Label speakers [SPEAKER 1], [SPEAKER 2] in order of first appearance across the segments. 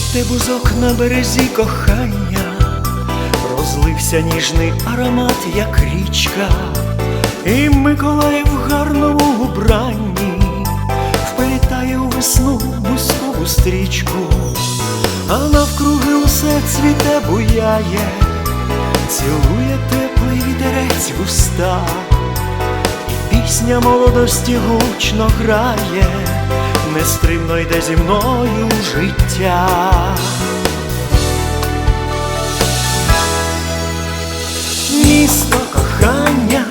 [SPEAKER 1] Цвіте бузок на березі кохання, розлився ніжний аромат, як річка, і Миколаїв в гарному убранні вплітає у весну бузкову стрічку, а навкруги усе цвіте буяє, цілує теплий вітерець в уста, і пісня молодості гучно грає, нестримно йде зі мною життя. Місто кохання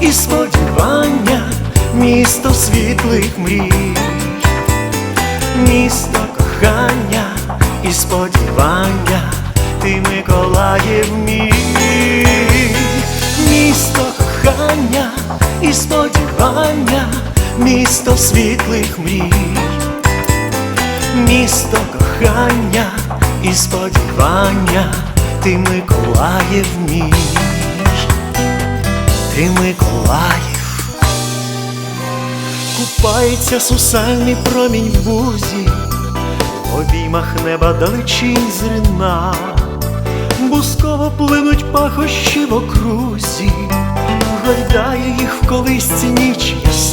[SPEAKER 1] і сподівання, місто світлих мрій, місто кохання і сподівання, ти Миколаїв мій, місто кохання і сподівання, місто світлих мрій, місто кохання і сподівання, ти Миколаїв мій, ти Миколаїв, купається сусальний промінь в бузі, в обіймах неба далечінь зрина, бусково плинуть пахощі в окрузі, гойдає їх в колисці ніч ясна.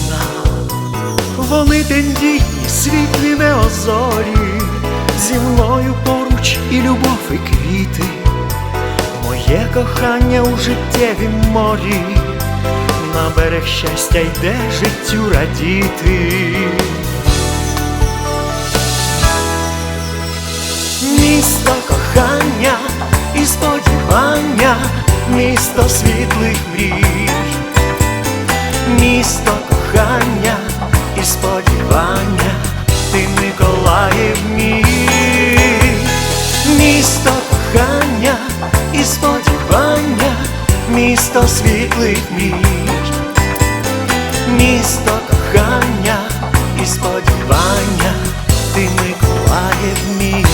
[SPEAKER 1] Вони тендітні, світлі неозорі, зі мною поруч і любов, і квіти, моє кохання у життєвім морі, на берег щастя йде життю радіти. Місто кохання і сподівання, місто світлих мрій, місто кохання і сподівання, ти Миколаїв мій, місто кохання і сподівання, місто світлих мрій, місто кохання і сподівання, ти Миколаїв мій,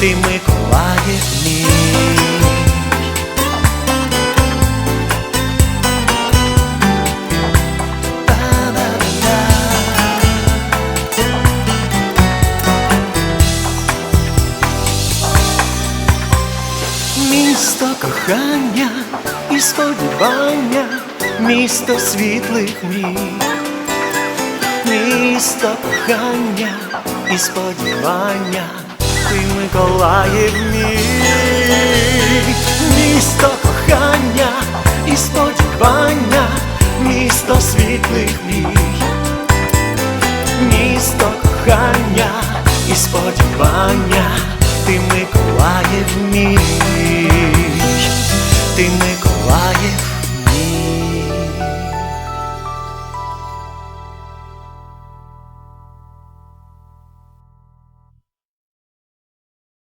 [SPEAKER 1] ти Миколаїв мій. Кохання і сподівання, місто світлих мрій, місто кохання і сподівання, ти Миколаїв мій, місто кохання і сподівання, місто світлих мрій, місто кохання і сподівання, ти Миколаїв мій.